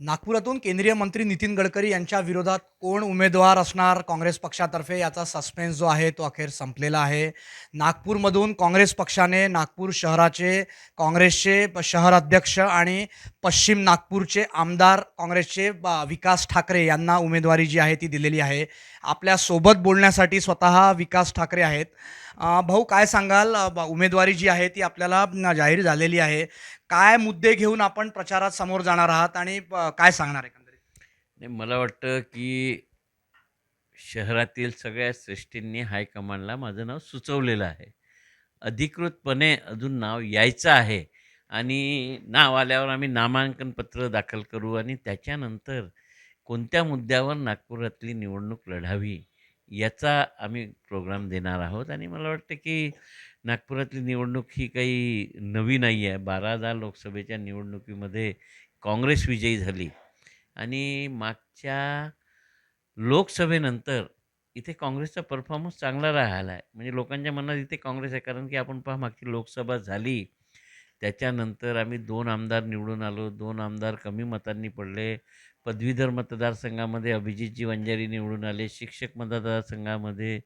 नागपुरातून केंद्रीय मंत्री नितीन गडकरी यांच्या विरोधात कोण उमेदवार असणार काँग्रेस पक्षातर्फे याचा सस्पेन्स जो आहे तो अखेर संपलेला आहे. नागपूरमधून काँग्रेस पक्षाने नागपूर शहराचे काँग्रेसचे शहर अध्यक्ष आणि पश्चिम नागपूरचे आमदार काँग्रेसचे विकास ठाकरे यांना उमेदवारी जी आहे ती दिलेली आहे. आपल्यासोबत बोलण्यासाठी स्वतः विकास ठाकरे आहेत. भाऊ काय सांगाल? उमेदवारी जी आहे ती आपल्याला जाहीर झालेली आहे. काय मुद्दे घेऊन आपण प्रचारात समोर जाणार आहात आणि प- काय सांगणार एकंदरीत? नाही मला वाटतं की शहरातील सगळ्या श्रेष्ठींनी हायकमांडला माझं नाव सुचवलेलं आहे. अधिकृतपणे अजून नाव यायचं आहे आणि नाव आल्यावर आम्ही नामांकन पत्र दाखल करू आणि त्याच्यानंतर कोणत्या मुद्द्यावर नागपुरातली निवडणूक लढावी याचा आम्ही प्रोग्राम देणार आहोत आणि मला वाटतं की नागपुरातली निवडणूक ही काही नवी नाही आहे. बारा हजार लोकसभेच्या निवडणुकीमध्ये काँग्रेस विजयी झाली आणि मागच्या लोकसभेनंतर इथे काँग्रेसचा परफॉर्मन्स चांगला राहिला आहे. म्हणजे लोकांच्या मनात इथे काँग्रेस आहे. कारण की आपण पहा मागची लोकसभा झाली त्याच्यानंतर आम्ही दोन आमदार निवडून आलो. दोन आमदार कमी मतांनी पडले. पदवीधर मतदारसंघामध्ये अभिजितजी वंजारी निवडून आले. शिक्षक मतदारसंघामध्ये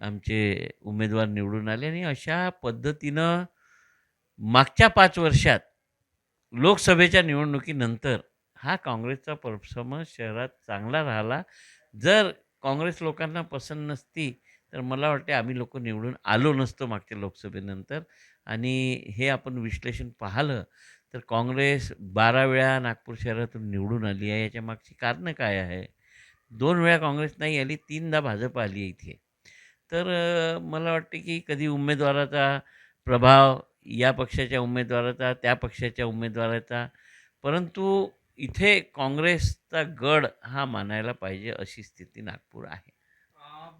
आमचे उमेदवार निवडून आले. आणि अशा पद्धतीनं मागच्या पाच वर्षात लोकसभेच्या निवडणुकीनंतर हा काँग्रेसचा परफॉर्मन्स शहरात चांगला राहिला. जर काँग्रेस लोकांना पसंत नसती तर मला वाटते आम्ही लोक निवडून आलो नसतो मागच्या लोकसभेनंतर. आणि हे आपण विश्लेषण पाहिलं तर काँग्रेस बारा वेळा नागपूर शहरातून निवडून आली आहे. याच्या मागची कारणं काय आहे? दोन वेळा काँग्रेस नाही आली तीनदा भाजप आली आहे इथे. तर मला वाटते की कधी उमेदवाराचा प्रभाव या पक्षाच्या उमेदवाराचा त्या पक्षाच्या उमेदवाराचा परंतु इथे काँग्रेसचा गड हा मानायला पाहिजे अशी स्थिती नागपूर आहे.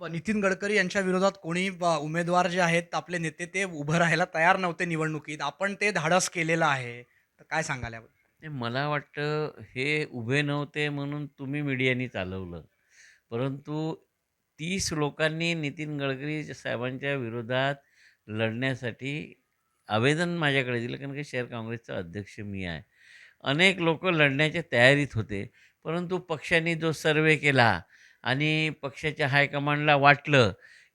नितीन गडकरी यांच्या विरोधात कोणी उमेदवार जे आहेत आपले नेते ते उभं राहायला तयार नव्हते निवडणुकीत. आपण ते धाडस केलेलं आहे. तर काय सांगाल याबद्दल? नाही, मला वाटतं हे उभे नव्हते म्हणून तुम्ही मीडियाने चालवलं. परंतु तीस लोकांनी नितीन गडकरी साहेबांच्या विरोधात लढण्यासाठी आवेदन माझ्याकडे दिलं कारण की शहर काँग्रेसचा अध्यक्ष मी आहे. अनेक लोक लढण्याच्या तयारीत होते परंतु पक्षाने जो सर्वे केला आणि पक्षाच्या हायकमांडला वाटलं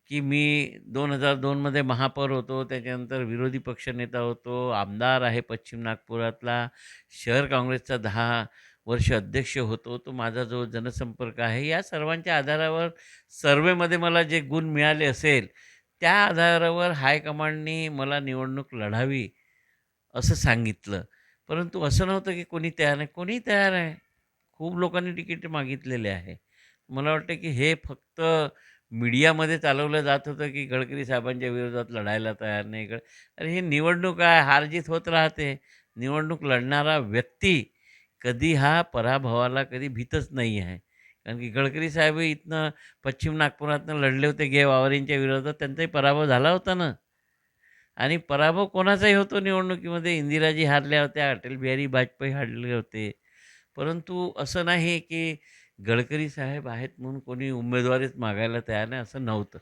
की मी दोन हजार दोनमध्ये महापौर होतो त्याच्यानंतर विरोधी पक्षनेता होतो आमदार आहे पश्चिम नागपुरातला शहर काँग्रेसचा दहा वर्ष अध्यक्ष होतो तो माझा जो जनसंपर्क आहे या सर्वांच्या आधारावर सर्वेमध्ये मला जे गुण मिळाले असेल त्या आधारावर हायकमांडनी मला निवडणूक लढावी असं सांगितलं. परंतु असं नव्हतं की कोणी तयार नाही. कोणी तयार आहे खूप लोकांनी तिकीट मागितलेले आहे. मला वाटतं की हे फक्त मीडियामध्ये चालवलं जात होतं की गडकरी साहेबांच्या विरोधात लढायला तयार नाही गड अरे हे निवडणूक आहे हारजीत होत राहते. निवडणूक लढणारा व्यक्ती कधी हा पराभवाला कधी भीतच नाही आहे. कारण की गडकरी साहेब इथनं पश्चिम नागपुरातनं लढले होते गे वावरींच्या विरोधात. त्यांचाही पराभव झाला होता ना. आणि पराभव कोणाचाही होतो निवडणुकीमध्ये? इंदिराजी हारल्या होत्या अटल बिहारी वाजपेयी हारले होते. परंतु असं नाही की गडकरी साहेब आहेत म्हणून कोणी उमेदवारीच मागायला तयार नाही असं नव्हतं.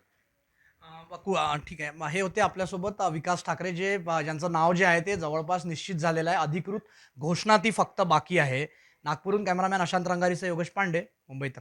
बघू ठीक आहे. मग हे होते आपल्यासोबत विकास ठाकरे जे ज्यांचं नाव जे आहे ते जवळपास निश्चित झालेलं आहे. अधिकृत घोषणा ती फक्त बाकी आहे. नागपूरहून कॅमेरामॅन अशांत रंगारीचा योगेश पांडे मुंबईत